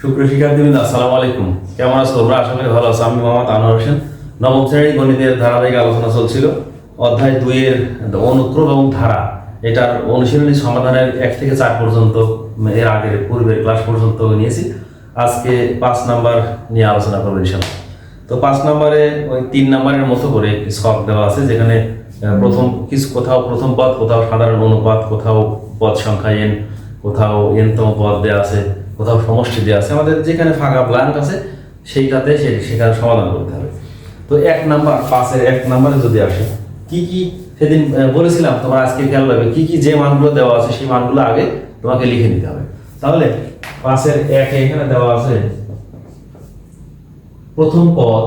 সুপ্রিয় শিক্ষার্থীবৃন্দ, আসসালামু আলাইকুম। কেমন আছো তোমরা? আশা করি ভালো আছো। আমি মোহাম্মদ আনোয়ার হোসেন। নবম শ্রেণির গণিতের ধারাবাহিক আলোচনা চলছিল। অধ্যায় দুইয়ের অনুক্রম এবং ধারা। এটার অনুশীলনী সমাধানের এক থেকে চার পর্যন্ত, এর আগের পূর্বের ক্লাস পর্যন্ত নিয়েছি। আজকে পাঁচ নাম্বার নিয়ে আলোচনা করব ইনশাল্লাহ তো পাঁচ নম্বরে, ওই তিন নম্বরের মতো করে স্কপ দেওয়া আছে, যেখানে প্রথম কিছু কোথাও প্রথম পদ, কোথাও সাধারণ অনুপাত, কোথাও পদ সংখ্যা এন কোথাও এনতম পদ দেওয়া আছে। কোথাও সমষ্টি দেওয়া আছে। আমাদের যেখানে ফাঁকা ব্ল্যাঙ্ক আছে, সেইটাতে সেখানে সমাধান করতে হবে। তো এক নাম্বার, পাঁচের এক নাম্বারে যদি আসে, কি কি সেদিন বলেছিলাম তোমার আজকে খেয়াল রাখবে, কি কি যে মানগুলো দেওয়া আছে, সেই মানগুলো আগে তোমাকে লিখে নিতে হবে। তাহলে পাঁচের এক এখানে দেওয়া আছে, প্রথম পদ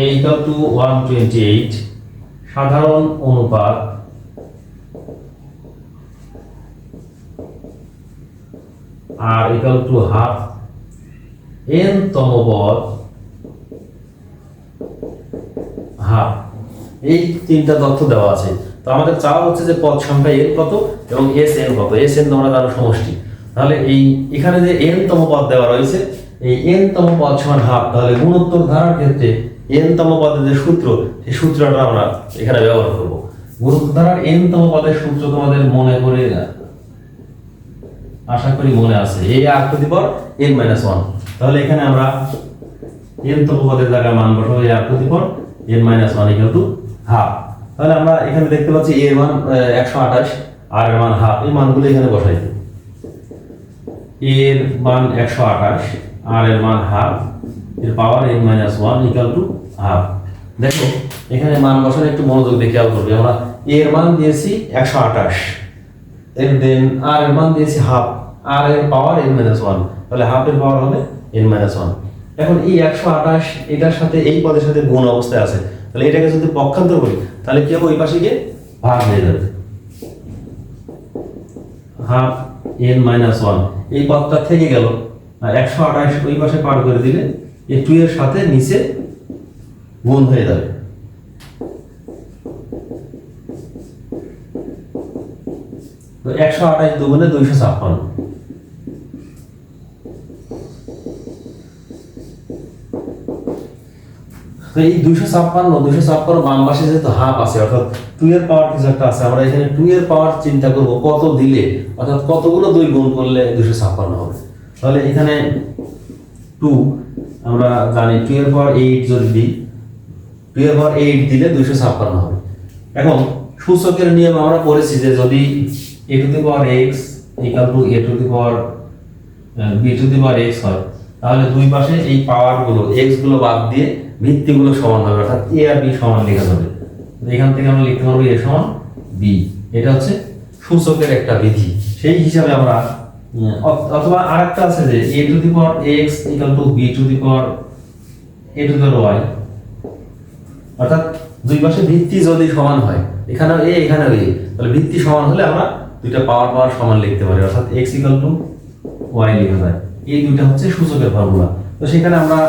a equal to 128 সাধারণ অনুপাত আর equal to half n তম পদ হাফ এই তিনটা তথ্য দেওয়া আছে। তো আমাদের চাওয়া হচ্ছে যে পদ সংখ্যা n কত এবং এস এন কত। এস এন তোমরা জানো সমষ্টি। তাহলে এই এখানে যে n তম পদ দেওয়া রয়েছে, এই n তম পদ সমান হাফ তাহলে গুণোত্তর ধারার ক্ষেত্রে এন তম পদের যে সূত্র, সেই সূত্রটা আমরা এখানে ব্যবহার করব। গুণোত্তর ধারার এন তম পদের সূত্র তোমাদের মনে করে আশা করি মনে আছে। এই r to the power n minus one তাহলে এখানে আমরা n তম পদের জায়গায় মান বসাবো এই r to the power n minus one equal to half তাহলে আমরা এখানে দেখতে পাচ্ছি এর মান একশো আঠাশ, আর এর মান হাফ এই মানগুলো এখানে বসাই দিই। এর মান একশো আঠাশ, আর এর মান হাফ এর power n minus one equal to half দেখো, এখানে মান বসানো একটু মনোযোগ দিয়ে খেয়াল করবে। আমরা এর মান দিয়েছি একশো আঠাশ। এর দেন আর এর মান দিয়েছি হাফ আর এর পাওয়ার এন মাইনাস ওয়ান তাহলে হাফ এর পাওয়ার হবে এন মাইনাস ওয়ান এখন এই একশো আঠাশ, এটার সাথে এই পদের সাথে গুণ অবস্থায় আছে। তাহলে এটাকে যদি পক্ষান্তর করি, তাহলে কি হবে? ওই পাশে গিয়ে ভাগ হয়ে যাবে। হাফ এন মাইনাস ওয়ান এই পদটা থেকে গেল। আর একশো আঠাশ ওই পাশে পার করে দিলে, এই টু এর সাথে নিচে গুণ হয়ে যাবে। একশো আঠাশ দুগুণে দুইশো ছাপ্পান্ন। এই দুইশো ছাপ্পান্ন দুইশো ছাপ্পান্ন বাম পাশে যেহেতু হাফ আছে, অর্থাৎ টু এর পাওয়ার কিছু একটা আছে, আমরা এখানে টু এর পাওয়ার চিন্তা করব কত দিলে, অর্থাৎ কতগুলো দুই গুণ করলে দুইশো ছাপ্পান্ন হবে। তাহলে এখানে টু আমরা জানি টু এর পাওয়ার এইট যদি দিই টু এর পাওয়ার এইট দিলে দুইশো ছাপ্পান্ন হবে। এখন সূচকের নিয়ম আমরা পড়েছি যে যদি a to the power x equal to a to the power b to the power x হয়। তাহলে দুই পাশে এই পাওয়ারগুলো এক্সগুলো বাদ দিয়ে ভিত্তিগুলো সমান হবে, অর্থাৎ এ আর বি সমান লেখা যাবে। এখান থেকে আমরা লিখতে পারব এ সমান বি এটা হচ্ছে সূচকের একটা বিধি। সেই হিসাবে আমরা অথবা আরেকটা আছে যে a to the power x equal to b to the power a to the power y অর্থাৎ দুই পাশে ভিত্তি যদি সমান হয়, এখানেও এ এখানেও তাহলে ভিত্তি সমান হলে আমরা দুইটা পাওয়ার পাওয়ার সমান লিখতে পারি, অর্থাৎ এক্স ইকাল টু ওয়াই লেখা যায় এই দুইটা হচ্ছে সূচকের ফর্মুলা তো সেখানে আমরা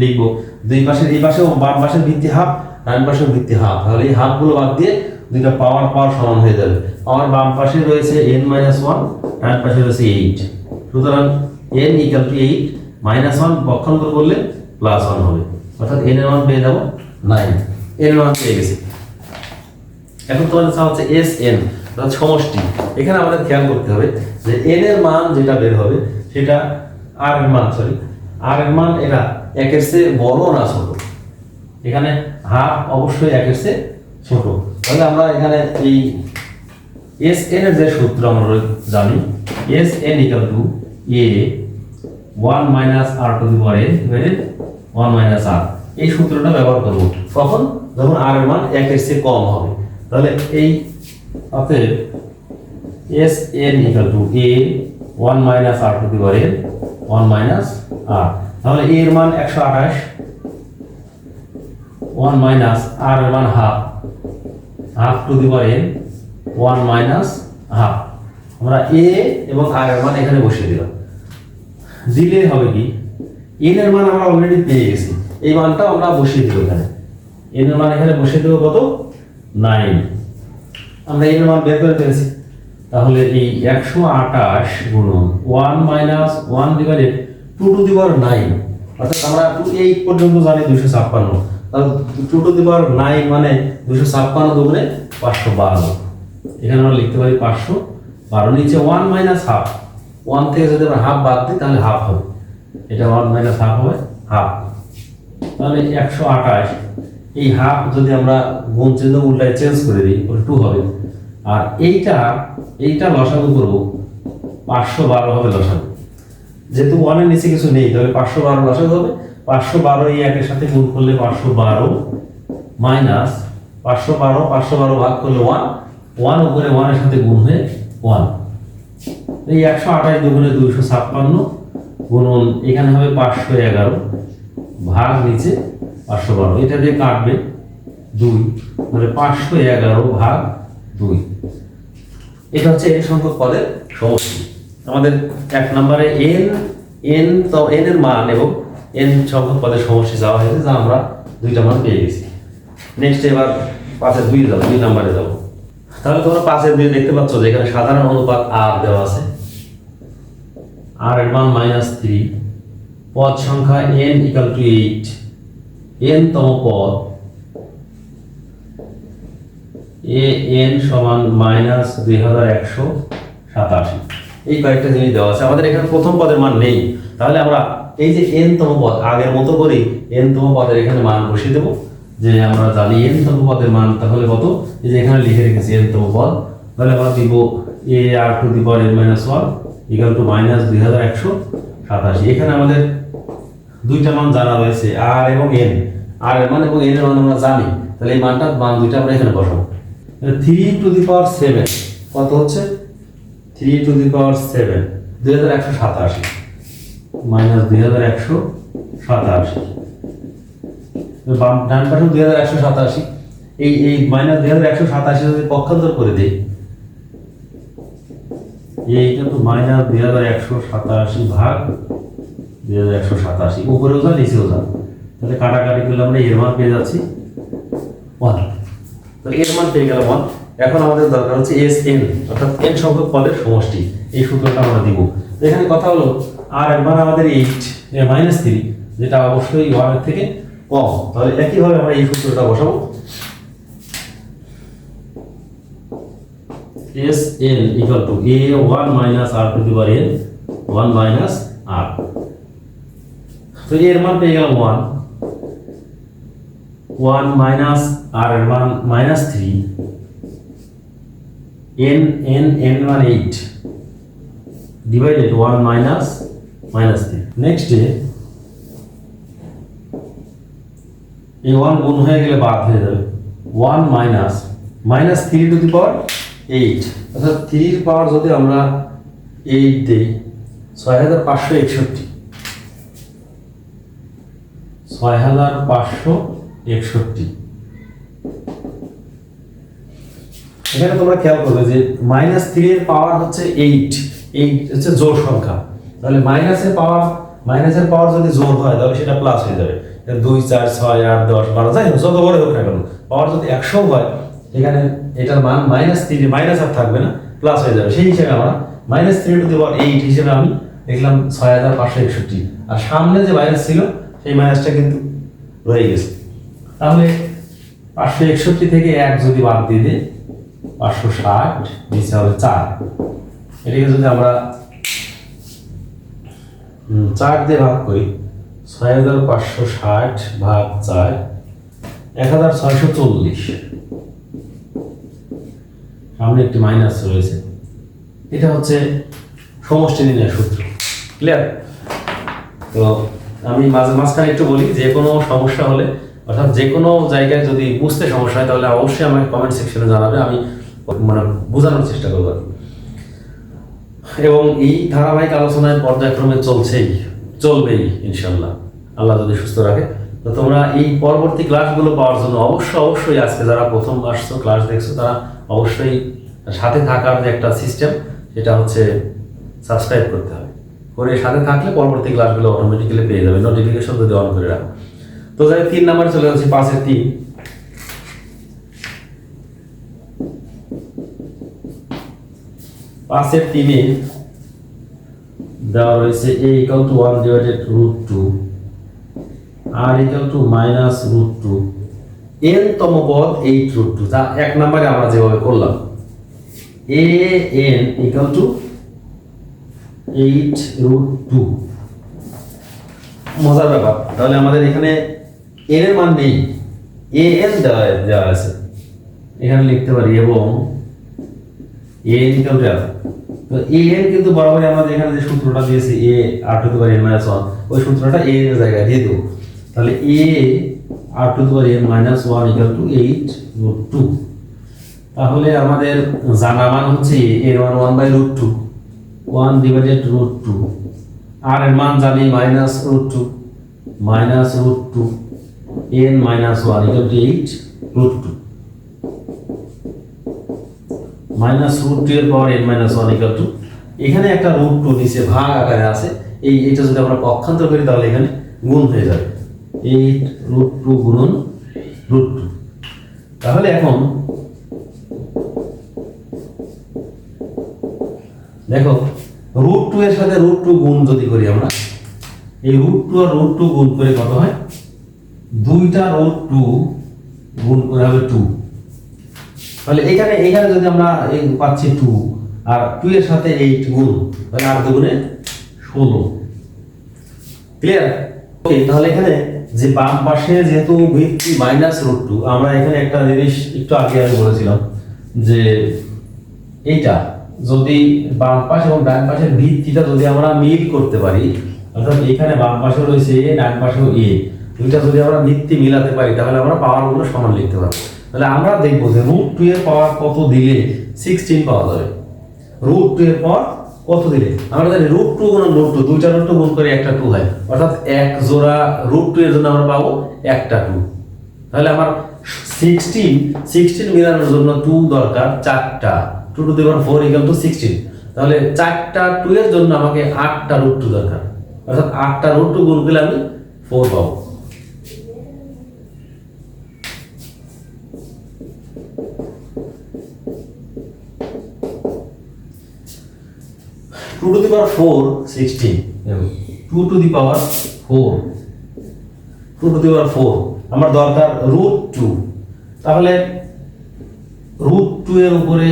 লিখব, দুই পাশের, এই পাশে বাম পাশের ভিত্তি হাফ ডান পাশের ভিত্তি হাফ তাহলে এই হাফগুলো বাদ দিয়ে দুইটা পাওয়ার পাওয়ার সমান হয়ে যাবে। পাওয়ার বাম পাশে রয়েছে এন মাইনাস ওয়ান ডান পাশে রয়েছে এইট সুতরাং n equal to eight minus one পক্ষান্তর করলে প্লাস ওয়ান হবে। অর্থাৎ এন এর ওয়ান পেয়ে যাব নাইন এন এর মান পেয়ে গেছি। এখন তোমাদের হচ্ছে এস এন সমষ্টি। এখানে আমাদের খেয়াল করতে হবে যে এন এর মান যেটা বের হবে, সেটা আর এর মান সরি আর এর মান এটা একের চেয়ে বড় না ছোট? এখানে হাফ অবশ্যই একের চেয়ে ছোট। তাহলে আমরা এখানে এই এস এন এর যে সূত্র আমরা জানি S n equal to a one minus r to the power n one minus r এই সূত্রটা ব্যবহার করব। কখন? যখন আর এর মান একের চেয়ে কম হবে। তাহলে এই অতএব S n equal to a one minus r to the power n one minus r তাহলে এ এর মান একশো আঠাশ ওয়ান মাইনাস আর এর মান half half to the power n one minus half আমরা এ এবং আর এর মান এখানে বসিয়ে দিলাম। দিলে হবে কি? এন এর মান আমরা অলরেডি পেয়ে গেছি। এই মানটা আমরা বসিয়ে দিব এখানে। এন এর মান এখানে বসিয়ে দেবো কত? নাইন আমরা এর মান বের করে ফেলেছি। তাহলে এই একশো আঠাশ গুণন one minus one divided two to the power nine অর্থাৎ আমরা টু এইট পর্যন্ত জানি দুশো ছাপ্পান্ন। তাহলে two to the power nine মানে দুশো ছাপ্পান্ন দুগুণে পাঁচশো বারো। এখানে আমরা লিখতে পারি পাঁচশো বারো। নিচে ওয়ান মাইনাস হাফ ওয়ান থেকে যদি আমরা হাফ বাদ দিই, তাহলে হাফ হবে। এটা ওয়ান মাইনাস হাফ হবে হাফ তাহলে একশো আঠাশ এই হাফ যদি আমরা গুণ চিহ্ন উল্টায় চেঞ্জ করে দিই ওটা টু হবে। আর এইটা এইটা লসাগু করব, পাঁচশো বারো হবে লসাগু। যেহেতু ওয়ানের নিচে কিছু নেই, তাহলে পাঁচশো বারো লসাগু হবে। পাঁচশো বারো এই একের সাথে গুণ করলে পাঁচশো বারো মাইনাস পাঁচশো বারো পাঁচশো বারো ভাগ করলে ওয়ান ওয়ান উপরে ওয়ানের সাথে গুণ হয়ে ওয়ান এই একশো আঠাশ দুগুণে দুইশো ছাপ্পান্ন, গুণন এখানে হবে পাঁচশো এগারো, ভাগ নিচে পাঁচশো বারো। এটা দিয়ে কাটবে দুই মানে পাঁচশো এগারো ভাগ দুই। এটা হচ্ছে এন সংখ্যক পদের সমষ্টি। আমাদের এক নম্বরে এন এন তো এন এর মান এবং এন সংখ্যক পদের সমষ্টি যাওয়া হয়েছে, যা আমরা দুইটা মান পেয়ে গেছি। নেক্সট এবার পাঁচের দুই যাব দুই নম্বরে যাব তাহলে তোমরা পাঁচের দুই দেখতে পাচ্ছ যে এখানে সাধারণ অনুপাত আর দেওয়া আছে। আর এর মান মাইনাস থ্রি পদ সংখ্যা n equal to eight n তম পদ। এ, এন সমান মাইনাস দুই হাজার একশো সাতাশি। এই কয়েকটা জিনিস দেওয়া আছে। আমাদের এখানে প্রথম পদের মান নেই। তাহলে আমরা এই যে এন তম পদ, আগের মতো করেই এন তম পদের এখানে মান বসিয়ে দেবো। যে আমরা জানি এন তম পদের মান তাহলে কত? এই যে এখানে লিখে রেখেছি এন তম পদ। তাহলে আমরা দিব a r to the power n minus one equal to minus দুই হাজার একশো সাতাশি। এখানে আমাদের দুইটা মান জানা রয়েছে, আর এবং এন আর এর মান এবং এন এর মান আমরা জানি, তাহলে এই মানটা মান দুইটা আমরা এখানে বসাবো। Three to the power seven কত হচ্ছে? Three to the power seven দুই হাজার একশো সাতাশি মাইনাস দুই হাজার একশো সাতাশি। ডান পাশে দুই হাজার একশো সাতাশি, এই এই মাইনাস দুই হাজার একশো সাতাশি যদি পক্ষান্তর করে দিই এই কিন্তু মাইনাস দুই হাজার একশো সাতাশি ভাগ দুই হাজার একশো সাতাশি। উপরেও যা নিচেও যা তাহলে কাটাকাটি করলে আমরা এর মান পেয়ে যাচ্ছি ওয়ান। তো এর মান পেয়ে গেল ওয়ান। এখন আমাদের দরকার হচ্ছে এস এন, অর্থাৎ এন সংখ্যক পদের সমষ্টি। এই সূত্রটা আমরা দিব। এখানে কথা হলো, আর মান আমাদের এইট মাইনাস থ্রি যেটা অবশ্যই ওয়ানের থেকে কম। তাহলে একইভাবে আমরা এই সূত্রটা বসাবো। S n equal to a one minus r to the n one minus r তো এর মান পেয়ে গেলাম ওয়ান ওয়ান মাইনাস আর এর মান minus three n n n মান eight divided one minus minus three next day এই ওয়ান গুণ হয়ে গেলে বাদ হয়ে যাবে। One minus minus three to the power eight অর্থাৎ থ্রির পাওয়ার যদি আমরা এইট দিই, ছয় হাজার পাঁচশো একষট্টি। ছয় হাজার পাঁচশো একষট্টি। এখানে তোমরা খেয়াল করবে যে মাইনাস থ্রি এর পাওয়ার হচ্ছে এইট এইট হচ্ছে জোর সংখ্যা। তাহলে মাইনাসের পাওয়ার মাইনাসের পাওয়ার যদি জোর হয়, তাহলে সেটা প্লাস হয়ে যাবে। দুই, চার, ছয়, আট, দশ, বারো, যাই হোক, যত বড় হোক না কেন পাওয়ার যদি একশো হয়, এখানে এটার মান মাইনাস থ্রি মাইনাস আর থাকবে না প্লাস হয়ে যাবে। সেই হিসেবে আমরা minus three to the power eight হিসেবে আমি দেখলাম ছয় হাজার পাঁচশো একষট্টি। আর সামনে যে মাইনাস ছিল সেই মাইনাসটা কিন্তু রয়ে গেছে। তাহলে পাঁচশো একষট্টি থেকে এক যদি বাদ দিয়ে দিই, পাঁচশো ষাট নিচে হবে চার। এটাকে যদি আমরা চার দিয়ে ভাগ করি, ছয় হাজার পাঁচশো ষাট ভাগ চার, এক হাজার ছয়শো চল্লিশ। সামনে একটি মাইনাস রয়েছে। এটা হচ্ছে সমষ্টি নির্ণয় সূত্র। ক্লিয়ার তো আমি মাঝে, মাঝখানে একটু বলি, যে কোনো সমস্যা হলে, অর্থাৎ যে কোনো জায়গায় যদি বুঝতে সমস্যা হয়, তাহলে অবশ্যই আমাকে কমেন্ট সেকশনে জানাবে, আমি মানে বোঝানোর চেষ্টা করব আর এবং এই ধারাবাহিক আলোচনায় পর্যায়ক্রমে চলছেই, চলবেই ইনশাল্লাহ আল্লাহ যদি সুস্থ রাখে। তো তোমরা এই পরবর্তী ক্লাসগুলো পাওয়ার জন্য অবশ্যই অবশ্যই আজকে যারা প্রথম আসছো, ক্লাস দেখছ, তারা অবশ্যই সাথে থাকার যে একটা সিস্টেম সেটা হচ্ছে সাবস্ক্রাইব করতে হবে। করে সাথে থাকলে পরবর্তী ক্লাসগুলো অটোমেটিক্যালি পেয়ে যাবে নোটিফিকেশন যদি অন করে রাখো। তো যাই তিন নাম্বার চলে যাচ্ছি পাঁচের তিন। পাঁচের তিনে দেওয়া রয়েছে a equal to one divided root two r equal to minus root two n তম পদ এইট রুট টু যা এক নম্বরে আমরা যেভাবে করলাম a n equal to eight root two. মজার ব্যাপার। তাহলে আমাদের এখানে এন এর মান নেই। এ এন দেওয়া দেওয়া আছে। এখানে লিখতে পারি এবং এ এন ইকাল তো এ এন কিন্তু বরাবরই আমাদের এখানে যে সূত্রটা দিয়েছি, a r to power n minus one ওই সূত্রটা এ এর জায়গায় দিয়ে দেবো। তাহলে a r to power n minus one equal to eight root two তাহলে আমাদের জানা মান হচ্ছে এর মান one by root two one divided root two. আর এর মান জানি minus root two, minus root two, n minus one equal to eight root two. Minus root two এর power n minus one equal to এখানে একটা root two নিচে ভাগ আকারে আছে, এই এটা যদি আমরা পক্ষান্তর করি তাহলে এখানে গুণ হয়ে যাবে। এইট রুট টু গুণন রুট টু। তাহলে এখন দেখো রুট টু এর সাথে রুট টু গুণ যদি করি আমরা, এই রুট টু আর রুট টু গুণ করে কত হয়? দুইটা রুট টু গুণ করে হবে টু তাহলে এখানে এখানে যদি আমরা এই পাচ্ছি টু আর টু এর সাথে এইট গুণ, তাহলে আর দুগুণে ষোলো। ক্লিয়ার ওকে তাহলে এখানে যে বাম পাশে যেহেতু ভিত্তি মাইনাস রুট টু আমরা এখানে একটা জিনিস একটু আগে আমি বলেছিলাম যে এইটা যদি বাম পাশ এবং ডান পাশের ভিত্তিটা যদি আমরা মিল করতে পারি, অর্থাৎ এখানে বাম পাশে রয়েছে এ ডান পাশেও এ দুইটা যদি আমরা ভিত্তি মিলাতে পারি, তাহলে আমরা পাওয়ারগুলো সমান লিখতে পারব। তাহলে আমরা দেখব যে রুট টু এর পাওয়ার কত দিলে সিক্সটিন পাওয়া যাবে? রুট টু এর পর কত দিলে? আমরা জানি রুট টু গুণ রুট টু দুইটা রুট টু গুণ করে একটা টু হয়। অর্থাৎ এক জোড়া রুট টু এর জন্য আমরা পাবো একটা টু তাহলে আমার সিক্সটিন সিক্সটিন মিলানোর জন্য টু দরকার চারটা। টু টু দেওয়ার ফোর ইকাল টু সিক্সটিন তাহলে চারটা টু এর জন্য আমাকে আটটা রুট টু দরকার। অর্থাৎ আটটা রুট টু গুণ করলে আমি ফোর পাবো। Two to the power four sixteen two to the power four two to the power four আমার দরকার রুট টু তাহলে রুট টু এর উপরে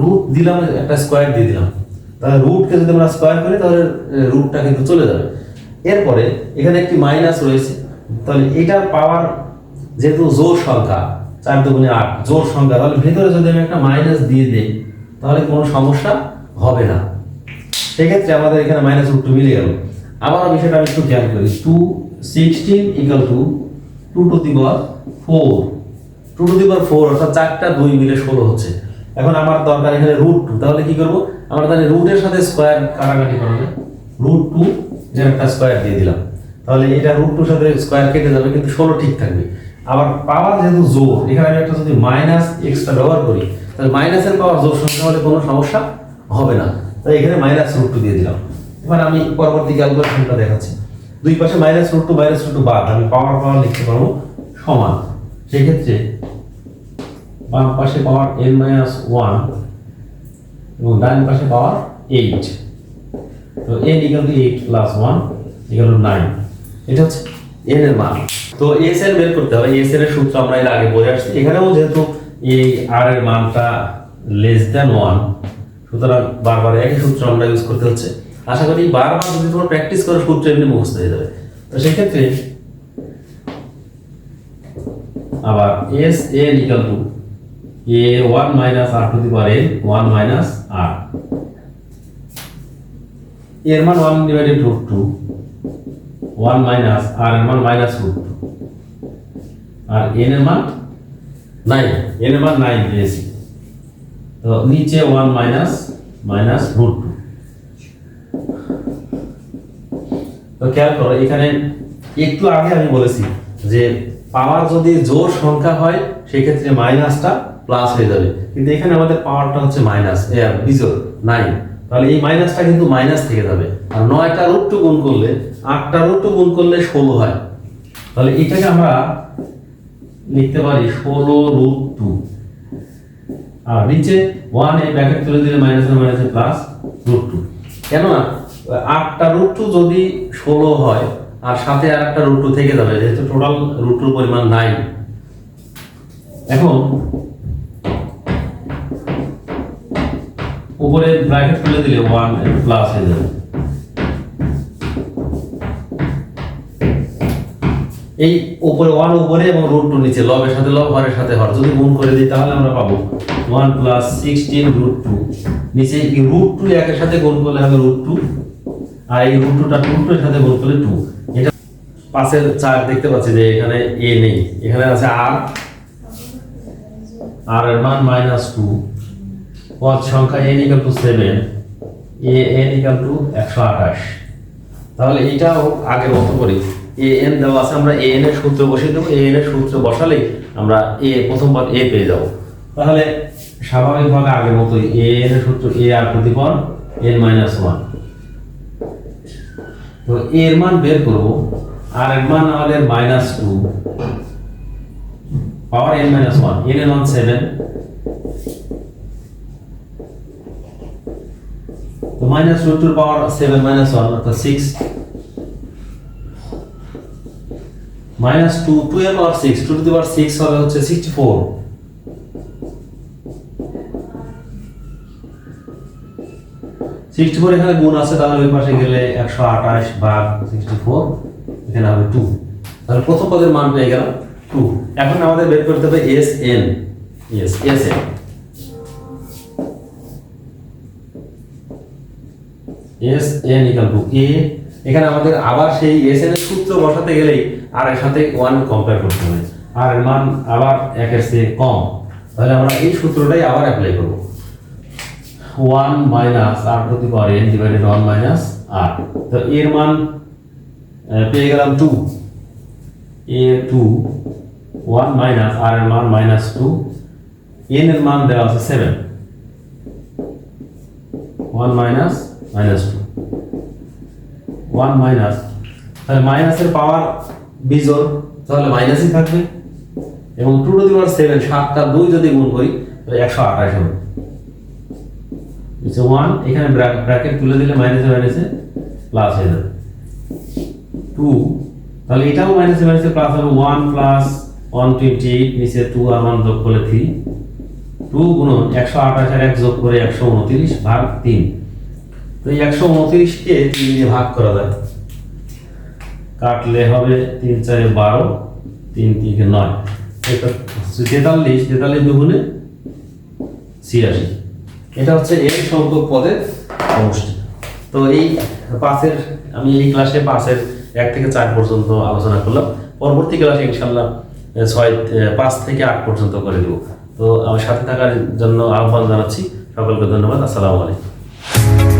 রুট দিলাম, একটা স্কোয়ার দিয়ে দিলাম। তাহলে রুটকে যদি আমরা স্কোয়ার করি, তাহলে রুটটা কিন্তু চলে যাবে। এরপরে এখানে একটি মাইনাস রয়েছে। তাহলে এটার পাওয়ার যেহেতু জোর সংখ্যা, চার দুগুণে আট জোর সংখ্যা, তাহলে ভেতরে যদি আমি একটা মাইনাস দিয়ে দিই, তাহলে কোনো সমস্যা হবে না। সেক্ষেত্রে আমাদের এখানে মাইনাস রুট টু মিলে গেল। আবার বিষয়টা আমি একটু খেয়াল করি। Two sixteen equal to two to the power four two to the power four অর্থাৎ চারটা দুই মিলে ষোলো হচ্ছে। এখন আমার দরকার এখানে রুট টু তাহলে কি করব? আমরা তাহলে রুটের সাথে স্কোয়ার কাটাকাটি করবে রুট টু যেন একটা স্কোয়ার দিয়ে দিলাম। তাহলে এটা রুট টুর সাথে স্কোয়ার কেটে যাবে, কিন্তু ষোলো ঠিক থাকবে। আবার পাওয়ার যেহেতু জোর, এখানে আমি একটা যদি মাইনাস এক্সট্রা ব্যবহার করি, তাহলে মাইনাসের পাওয়ার জোর সংখ্যা হলে কোনো সমস্যা হবে না। তাই এখানে মাইনাস রুট টু দিয়ে দিলাম। এবার আমি পরবর্তী ক্যালকুলেশনটা দেখাচ্ছি। দুই পাশে minus root two minus root two বাদ, আমি পাওয়ার পাওয়ার লিখতে পারব সমান। সেক্ষেত্রে বাম পাশে পাওয়ার এন মাইনাস ওয়ান এবং ডান পাশে পাওয়ার এইট তো n equal to eight plus one equal to nine এটা হচ্ছে এন এর মান। তো এস এর বের করতে হবে। এস এর সূত্র আমরা এর আগে বলে আসছি। এখানেও যেহেতু এই আর এর মানটা লেস দ্যান ওয়ান সুতরাং বারবার একই সূত্র আমরা ইউজ করতে হচ্ছে। আশা করি বারবার যদি তোমরা প্র্যাকটিস করো, সূত্র এমনি মুখস্থ হয়ে যাবে। তো সেক্ষেত্রে আবার S n equal to a one minus r to the power n one minus r. এর মান one divided root two, one minus r এর মান মাইনাস রুট টু। আর এন এর মান নাইন, এন এর মান নাইন পেয়েছি। তো নিচে one minus minus root two. তো খেয়াল করো, এখানে একটু আগে আমি বলেছি যে পাওয়ার যদি জোর সংখ্যা হয়, সেক্ষেত্রে মাইনাসটা প্লাস হয়ে যাবে। কিন্তু এখানে আমাদের পাওয়ারটা হচ্ছে মাইনাস বিজোর নাইন তাহলে এই মাইনাসটা কিন্তু মাইনাস থেকে যাবে। আর নয়টা রুট টু গুণ করলে, আটটা রুট টু গুণ করলে ষোলো হয়। তাহলে এটাকে আমরা লিখতে পারি ষোলো রুট টু আর নিচে ওয়ান এই ব্র্যাকেট তুলে দিলে minus minus plus root two কেননা, আটটা রুট টু যদি ষোলো হয়, আর সাথে আর একটা রুট টু থেকে যাবে, যেহেতু টোটাল রুট টুর পরিমাণ নাইন এখন উপরে ব্র্যাকেট তুলে দিলে ওয়ান প্লাস হয়ে যাবে। এই উপরে ওয়ান উপরে এবং রুট টু নিচে লবের সাথে লব হরের সাথে হর যদি গুণ করে দিই, তাহলে আমরা পাবো one plus sixteen root two নিচে এই রুট টু একের সাথে গুণ করলে হবে রুট টু আর এই রুট টুটা রুট টু এর সাথে গুণ করলে টু এটা পাশের চার দেখতে পাচ্ছি যে এখানে এ নেই, এখানে আছে আর আর এর মান মাইনাস টু পদ সংখ্যা n equal to seven a n equal to একশো আঠাশ। তাহলে এটাও আগের মতো করি। এ এন দেওয়া আছে আমরা এ এন এর সূত্র বসিয়ে দেবো। এ এন এর সূত্র বসালেই আমরা এ প্রথম পদ এ পেয়ে যাব। তাহলে স্বাভাবিকভাবে আগের মতোই এ এন এর সূত্র এ আর প্রতিপদ এন মাইনাস ওয়ান তো এ এর মান বের করব আর এর মান আমাদের minus two power n minus one n এর মান সেভেন তো মাইনাস রুট টুর পাওয়ার সেভেন মাইনাস ওয়ান অর্থাৎ সিক্স মাইনাস টু টু এর power six two to power six হবে হচ্ছে সিক্সটি ফোর সিক্সটি ফোর এখানে গুণ আছে, তাহলে ওই পাশে গেলে একশো আঠাশ ভাগ সিক্সটি ফোর এখানে হবে টু তাহলে প্রথম পদের মান পেয়ে গেলাম টু এখন আমাদের বের করতে হবে S n S S n S n equal to a এখানে আমাদের আবার সেই এস এন এর সূত্র বসাতে গেলেই আর এর সাথে ওয়ান কম্পেয়ার করতে হবে। আর এর মান আবার একের চেয়ে কম। তাহলে আমরা এই সূত্রটাই আবার অ্যাপ্লাই করব। ওয়ান মাইনাস আর প্রতি power n divided one minus r তো এর মান পেয়ে গেলাম two a two one minus r এর মান মাইনাস টু এন এর মান দেওয়া আছে seven one minus minus two one minus, তাহলে মাইনাসের পাওয়ার বিজোর তাহলে মাইনাসই থাকবে। এবং two to the power seven, সাতটা দুই যদি গুণ করি, তাহলে একশো আঠাশ হবে। ওয়ান, এখানে ব্র্যাকেট তুলে দিলে মাইনাসে মাইনাসে প্লাস হয়ে যাবে। টু, তাহলে এটাও মাইনাসে মাইনাসে প্লাস হবে। One plus one twenty eight নিচে টু আর ওয়ান যোগ করলে থ্রি। টু গুণন একশো আঠাশ আর এক যোগ করে একশো উনত্রিশ ভাগ তিন। এই একশো উনত্রিশকে তিন দিয়ে ভাগ করা যায়। কাটলে হবে তিন চারে বারো, তিন তিনকে নয়। তেতাল্লিশ তেতাল্লিশ দুগুণে ছিয়াশি। এটা হচ্ছে এর সংখ্যক পদের সমষ্টি। তো এই পাঁচের আমি এই ক্লাসে পাঁচের এক থেকে চার পর্যন্ত আলোচনা করলাম। পরবর্তী ক্লাসে ইনশাল্লাহ ছয় পাঁচ থেকে আট পর্যন্ত করে দেবো। তো আমার সাথে থাকার জন্য আহ্বান জানাচ্ছি। সকলকে ধন্যবাদ। আসসালামু আলাইকুম।